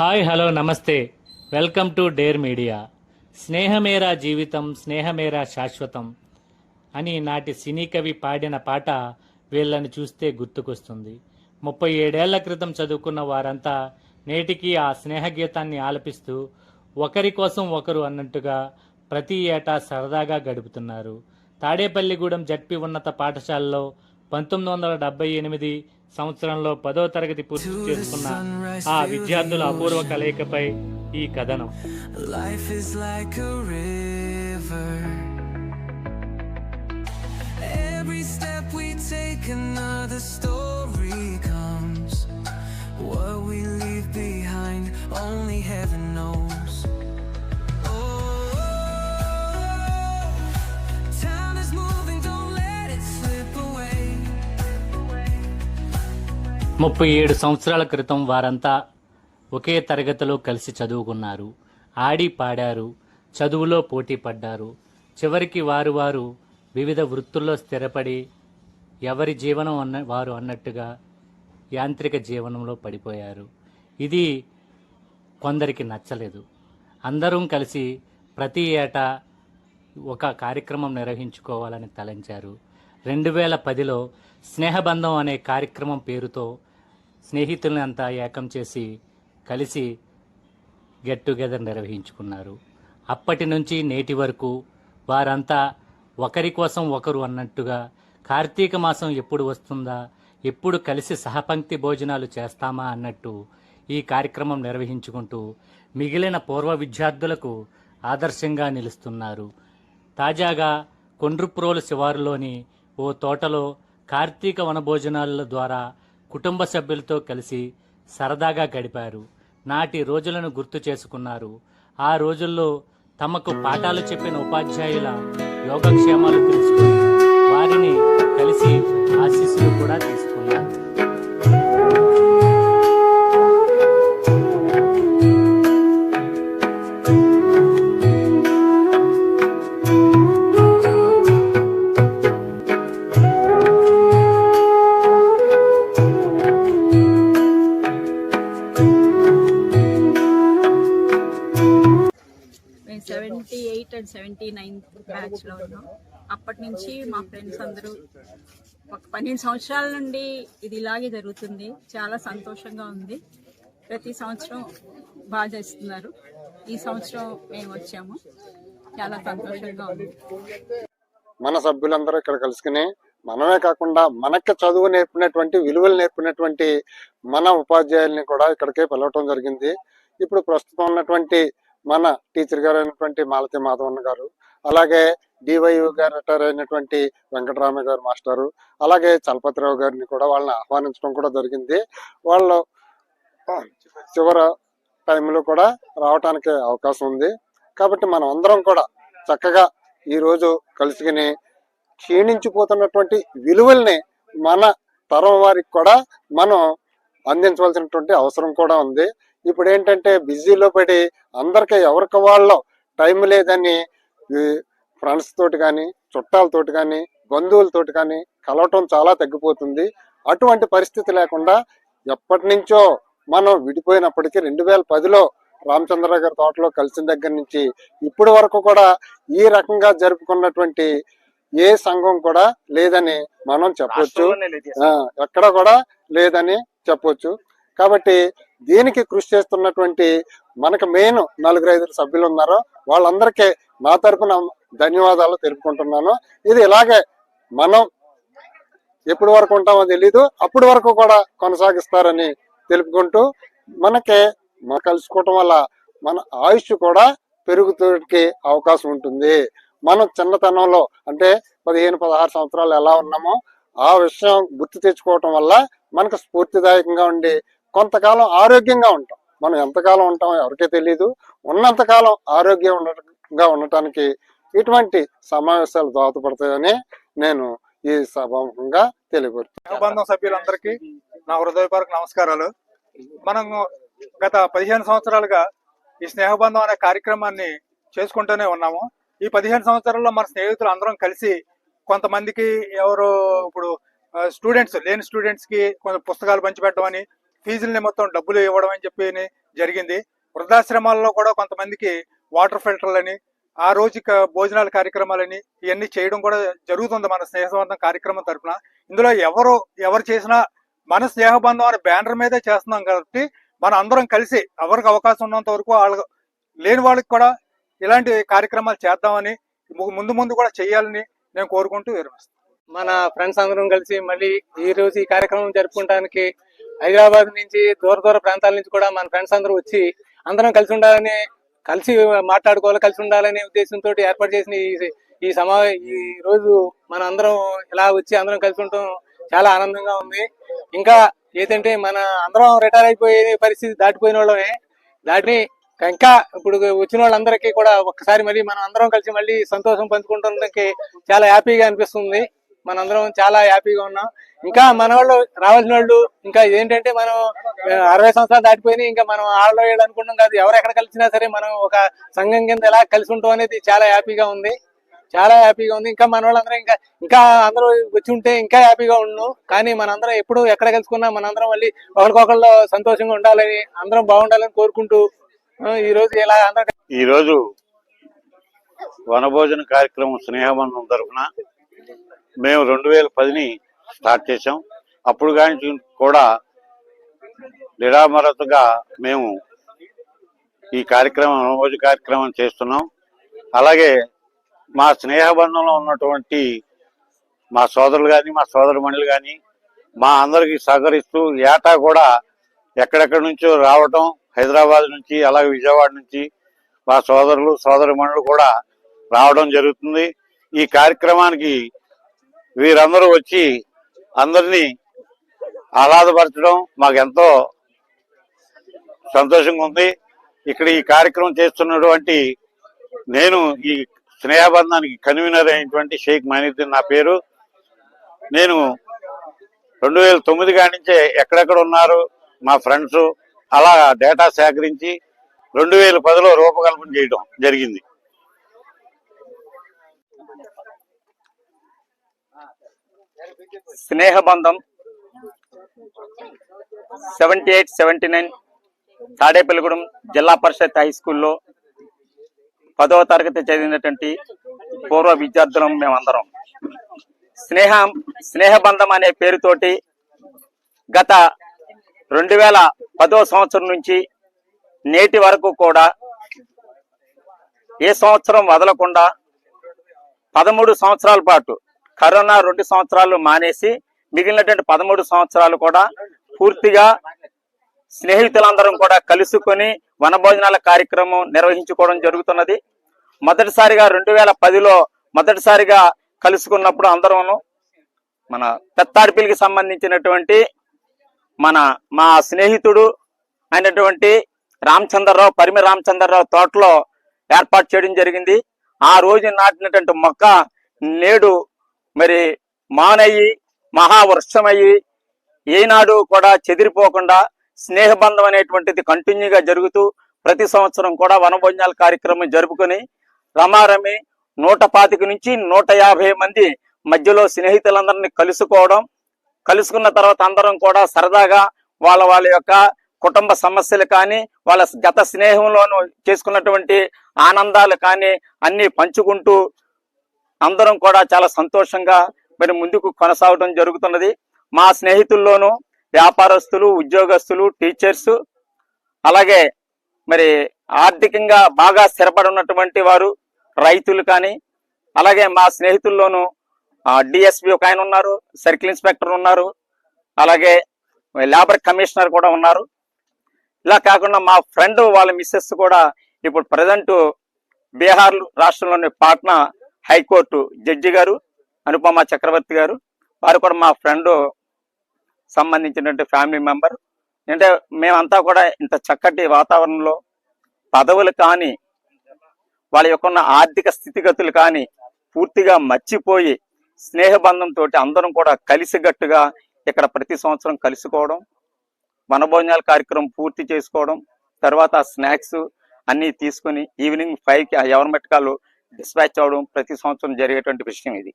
Hi hello నమస్తే. Welcome to dare media. స్నేహమేరా జీవితం స్నేహమేరా శాశ్వతం అని నాటి సినీ కవి పాడిన పాట వీళ్ళని చూస్తే గుర్తుకొస్తుంది. ముప్పై ఏడేళ్ళ క్రితం చదువుకున్న వారంతా నేటికి ఆ స్నేహ గీతాన్ని ఆలపిస్తూ ఒకరి కోసం ఒకరు అన్నట్టుగా ప్రతి ఏటా సరదాగా గడుపుతున్నారు. తాడేపల్లిగూడెం జడ్పి ఉన్నత పాఠశాలలో పంతొమ్మిది వందల డెబ్బై ఎనిమిది సంవత్సరంలో పదో తరగతి పూర్తి చేసుకున్న ఆ విద్యార్థుల అపూర్వ కలయికపై ఈ కథనం. Life What we leave behind, heaven. ముప్పై ఏడు సంవత్సరాల క్రితం వారంతా ఒకే తరగతిలో కలిసి చదువుకున్నారు. ఆడి పాడారు చదువులో పోటీ పడ్డారు. చివరికి వారు వారు వివిధ వృత్తుల్లో స్థిరపడి ఎవరి జీవనం అన్న వారు అన్నట్టుగా యాంత్రిక జీవనంలో పడిపోయారు. ఇది కొందరికి నచ్చలేదు. అందరం కలిసి ప్రతి ఏటా ఒక కార్యక్రమం నిర్వహించుకోవాలని తలంచారు. రెండు వేల పదిలో స్నేహబంధం అనే కార్యక్రమం పేరుతో స్నేహితుల్ని అంతా ఏకం చేసి కలిసి గెట్ టుగెదర్ నిర్వహించుకున్నారు. అప్పటి నుంచి నేటి వరకు వారంతా ఒకరి కోసం ఒకరు అన్నట్టుగా కార్తీక మాసం ఎప్పుడు వస్తుందా ఎప్పుడు కలిసి సహపంక్తి భోజనాలు చేస్తామా అన్నట్టు ఈ కార్యక్రమం నిర్వహించుకుంటూ మిగిలిన పూర్వ విద్యార్థులకు ఆదర్శంగా నిలుస్తున్నారు. తాజాగా కొండ్రుప్రోలు శివారులోని ఓ తోటలో కార్తీక వనభోజనాల ద్వారా కుటుంబ సభ్యులతో కలిసి సరదాగా గడిపారు. నాటి రోజులను గుర్తు చేసుకున్నారు. ఆ రోజుల్లో తమకు పాఠాలు చెప్పిన ఉపాధ్యాయుల యోగక్షేమాలు తెలుసుకుని వారిని కలిసి ఆశీస్సులు కూడా తీసుకున్నారు. సెవెంటీ బ్యాచ్లో ఉన్నాం. అప్పటి నుంచి మా ఫ్రెండ్స్ అందరూ ఒక పన్నెండు సంవత్సరాల నుండి ఇది ఇలాగే జరుగుతుంది. చాలా సంతోషంగా ఉంది. ప్రతి సంవత్సరం బాగా చేస్తున్నారు. ఈ సంవత్సరం మేము వచ్చాము. చాలా సంతోషంగా ఉంది. మన సభ్యులందరూ ఇక్కడ కలుసుకుని మనమే కాకుండా మనకి చదువు నేర్పినటువంటి విలువలు నేర్పినటువంటి మన ఉపాధ్యాయుల్ని కూడా ఇక్కడికే పిలవటం జరిగింది. ఇప్పుడు ప్రస్తుతం ఉన్నటువంటి మన టీచర్ గారు అయినటువంటి మాలతి మాధవన్ గారు అలాగే డివైయూ గారు రిటైర్ అయినటువంటి వెంకటరామయ్య గారు మాస్టారు అలాగే చలపతిరావు గారిని కూడా వాళ్ళని ఆహ్వానించడం కూడా జరిగింది. వాళ్ళు చివరి టైంలో కూడా రావటానికి అవకాశం ఉంది. కాబట్టి మనం అందరం కూడా చక్కగా ఈరోజు రోజు కలుసుకుని క్షీణించిపోతున్నటువంటి విలువల్ని మన తరం వారికి కూడా మనం అందించవలసినటువంటి అవసరం కూడా ఉంది. ఇప్పుడు ఏంటంటే బిజీలో పడి అందరికి ఎవరికి వాళ్ళ టైం లేదని ఫ్రెండ్స్ తోటి కానీ చుట్టాలతోటి కానీ బంధువులతోటి కానీ కలవటం చాలా తగ్గిపోతుంది. అటువంటి పరిస్థితి లేకుండా ఎప్పటి నుంచో మనం విడిపోయినప్పటికీ రెండు వేల పదిలో రామచంద్ర గారి తోటలో కలిసిన దగ్గర నుంచి ఇప్పటి వరకు కూడా ఈ రకంగా జరుపుకున్నటువంటి ఏ సంఘం కూడా లేదని మనం చెప్పొచ్చు. ఎక్కడ కూడా లేదని చెప్పొచ్చు. కాబట్టి దీనికి కృషి చేస్తున్నటువంటి మనకు మెయిన్ నలుగురు ఐదుగురు సభ్యులు ఉన్నారో వాళ్ళందరికీ నా తరపున ధన్యవాదాలు తెలుపుకుంటున్నాను. ఇది ఇలాగే మనం ఎప్పటి వరకు ఉంటామో తెలీదు అప్పటి వరకు కూడా కొనసాగిస్తారని తెలుపుకుంటూ మనకి కలుసుకోవటం వల్ల మన ఆయుష్ కూడా పెరుగుతూకి అవకాశం ఉంటుంది. మనం చిన్నతనంలో అంటే పదిహేను పదహారు సంవత్సరాలు ఎలా ఉన్నామో ఆ విషయం గుర్తు తెచ్చుకోవటం వల్ల మనకు స్ఫూర్తిదాయకంగా ఉండి కొంతకాలం ఆరోగ్యంగా ఉంటాం. మనం ఎంతకాలం ఉంటామో ఎవరికీ తెలియదు ఉన్నంతకాలం ఆరోగ్యం ఆరోగ్యంగా ఉండటానికి ఇటువంటి సమావేశాలు దోహదపడతాయని నేను ఈ సభాముఖంగా తెలియపరుస్తున్నాను స్నేహబంధం సభ్యులందరికీ నా హృదయపూర్వక నమస్కారాలు. మనం గత పదిహేను సంవత్సరాలుగా ఈ స్నేహబంధం అనే కార్యక్రమాన్ని చేసుకుంటూనే ఉన్నాము. ఈ పదిహేను సంవత్సరాల్లో మన స్నేహితులు అందరం కలిసి కొంతమందికి ఎవరు ఇప్పుడు స్టూడెంట్స్ లేని స్టూడెంట్స్కి కొంత పుస్తకాలు పంచిపెట్టడం అని ఫీజుల్ని మొత్తం డబ్బులు ఇవ్వడం అని చెప్పి జరిగింది. వృద్ధాశ్రమాల్లో కూడా కొంతమందికి వాటర్ ఫిల్టర్లని ఆ రోజు భోజనాల కార్యక్రమాలని ఇవన్నీ చేయడం కూడా జరుగుతుంది మన స్నేహబంధం కార్యక్రమం తరపున. ఇందులో ఎవరు ఎవరు చేసినా మన స్నేహబంధం అనే బ్యానర్ మీదే చేస్తున్నాం కాబట్టి మన అందరం కలిసి ఎవరికి అవకాశం ఉన్నంత వరకు వాళ్ళ లేని వాళ్ళకి కూడా ఇలాంటి కార్యక్రమాలు చేద్దామని ముందు ముందు కూడా చేయాలని నేను కోరుకుంటూ విరమిస్తాను మన ఫ్రెండ్స్ అందరం కలిసి మళ్ళీ ఈ రోజు ఈ కార్యక్రమం జరుపుకోవడానికి హైదరాబాద్ నుంచి దూర దూర ప్రాంతాల నుంచి కూడా మన ఫ్రెండ్స్ అందరూ వచ్చి అందరం కలిసి ఉండాలని కలిసి మాట్లాడుకోవాలి కలిసి ఉండాలనే ఉద్దేశంతో ఏర్పాటు చేసిన ఈ ఈ సమా ఈ రోజు మన అందరం ఇలా వచ్చి అందరం కలిసి ఉండటం చాలా ఆనందంగా ఉంది. ఇంకా ఏదంటే మన అందరం రిటైర్ అయిపోయే పరిస్థితి దాటిపోయిన వాళ్ళమే. దాటిని ఇంకా ఇప్పుడు వచ్చిన వాళ్ళందరికీ కూడా ఒక్కసారి మళ్ళీ మనం అందరం కలిసి మళ్ళీ సంతోషం పంచుకుంటానికి చాలా హ్యాపీగా అనిపిస్తుంది. మనందరం చాలా హ్యాపీగా ఉన్నాం. ఇంకా మన వాళ్ళు రావాల్సిన వాళ్ళు ఇంకా ఏంటంటే మనం అరవై సంవత్సరాలు దాటిపోయినా ఇంకా మనం ఆడలో ఏడు అనుకుంటాం కాదు ఎవరు ఎక్కడ కలిసినా సరే మనం ఒక సంఘం కింద ఎలా కలిసి ఉంటాం అనేది చాలా హ్యాపీగా ఉంది. చాలా హ్యాపీగా ఉంది. ఇంకా మన వాళ్ళందరం ఇంకా ఇంకా అందరూ వచ్చి ఉంటే ఇంకా హ్యాపీగా ఉండు కానీ మనందరం ఎప్పుడు ఎక్కడ కలుసుకున్నా మనందరం మళ్ళీ ఒకరికొకళ్ళు సంతోషంగా ఉండాలని అందరం బాగుండాలని కోరుకుంటూ ఈ రోజు ఇలా అందరూ ఈ రోజు వనభోజన కార్యక్రమం స్నేహబంధం తరఫున మేము రెండు వేల పదిని స్టార్ట్ చేసాం అప్పుడు కానీ కూడా నిరామరతగా మేము ఈ కార్యక్రమం రోజు కార్యక్రమం చేస్తున్నాం. అలాగే మా స్నేహబంధంలో ఉన్నటువంటి మా సోదరులు కానీ మా సోదరుమణులు కానీ మా అందరికి సహకరిస్తూ ఏటా కూడా ఎక్కడెక్కడి నుంచో రావటం హైదరాబాద్ నుంచి అలాగే విజయవాడ నుంచి మా సోదరులు సోదరుమణులు కూడా రావడం జరుగుతుంది. ఈ కార్యక్రమానికి వీరందరూ వచ్చి అందరినీ ఆహ్లాదపరచడం మాకెంతో సంతోషంగా ఉంది. ఇక్కడ ఈ కార్యక్రమం చేస్తున్నటువంటి నేను ఈ స్నేహబంధానికి కన్వీనర్ అయినటువంటి షేక్ మైనుద్దీన్ నా పేరు. నేను రెండు వేల తొమ్మిది కాడి నుంచే ఎక్కడెక్కడ ఉన్నారు మా ఫ్రెండ్స్. అలా డేటా సేకరించి రెండు వేల పదిలో రూపకల్పన చేయడం జరిగింది. స్నేహబంధం seventy eight seventy nine Tadepalligudem Zilla Parishad high స్కూల్లో పదవ తరగతి చదివినటువంటి పూర్వ విద్యార్థులం మేమందరం. స్నేహం స్నేహబంధం అనే పేరుతోటి గత రెండు వేల పదో సంవత్సరం నుంచి నేటి వరకు కూడా ఏ సంవత్సరం వదలకుండా పదమూడు సంవత్సరాల పాటు కరోనా రెండు సంవత్సరాలు మానేసి మిగిలినటువంటి పదమూడు సంవత్సరాలు కూడా పూర్తిగా స్నేహితులందరం కూడా కలుసుకొని వనభోజనాల కార్యక్రమం నిర్వహించుకోవడం జరుగుతున్నది. మొదటిసారిగా రెండు వేల పదిలో మొదటిసారిగా కలుసుకున్నప్పుడు అందరం మన పెత్తాడిపిల్లికి సంబంధించినటువంటి మన మా స్నేహితుడు అయినటువంటి రామచంద్రరావు పరిమి రామచంద్రరావు తోటలో ఏర్పాటు చేయడం జరిగింది. ఆ రోజు నాటినటువంటి మొక్క నేడు మరి మానయ్యి మహావృక్షమయ్యి ఏనాడు కూడా చెదిరిపోకుండా స్నేహబంధం అనేటువంటిది కంటిన్యూగా జరుగుతూ ప్రతి సంవత్సరం కూడా వనభోజనాల కార్యక్రమం జరుపుకొని రమారమి నూట పాతిక నుంచి నూట యాభై మంది మధ్యలో స్నేహితులందరినీ కలుసుకోవడం కలుసుకున్న తర్వాత అందరం కూడా సరదాగా వాళ్ళ వాళ్ళ యొక్క కుటుంబ సమస్యలు కానీ వాళ్ళ గత స్నేహంలోనూ చేసుకున్నటువంటి ఆనందాలు కానీ అన్నీ పంచుకుంటూ అందరం కూడా చాలా సంతోషంగా మరి ముందుకు కొనసాగడం జరుగుతున్నది. మా స్నేహితుల్లోనూ వ్యాపారస్తులు ఉద్యోగస్తులు టీచర్స్ అలాగే మరి ఆర్థికంగా బాగా స్థిరపడి ఉన్నటువంటి వారు రైతులు కానీ అలాగే మా స్నేహితుల్లోనూ డిఎస్పి ఒక ఆయన ఉన్నారు సర్కిల్ ఇన్స్పెక్టర్ ఉన్నారు అలాగే లేబర్ కమిషనర్ కూడా ఉన్నారు. ఇలా కాకుండా మా ఫ్రెండ్ వాళ్ళ మిస్సెస్ కూడా ఇప్పుడు ప్రజెంట్ బీహార్ రాష్ట్రంలోని పాట్నా హైకోర్టు జడ్జి గారు అనుపమ చక్రవర్తి గారు వారు కూడా మా ఫ్రెండ్ సంబంధించినటువంటి ఫ్యామిలీ మెంబర్. అంటే మేమంతా కూడా ఇంత చక్కటి వాతావరణంలో పదవులు కానీ వాళ్ళ యొక్క ఉన్న ఆర్థిక స్థితిగతులు కానీ పూర్తిగా మర్చిపోయి స్నేహబంధంతో అందరం కూడా కలిసిగట్టుగా ఇక్కడ ప్రతి సంవత్సరం కలుసుకోవడం వనభోజనాల కార్యక్రమం పూర్తి చేసుకోవడం తర్వాత స్నాక్స్ అన్నీ తీసుకుని ఈవినింగ్ ఫైవ్కి ఎవరు ఎవరి డిస్పాచ్ అవడం ప్రతి సంవత్సరం జరిగేటువంటి విషయం ఇది.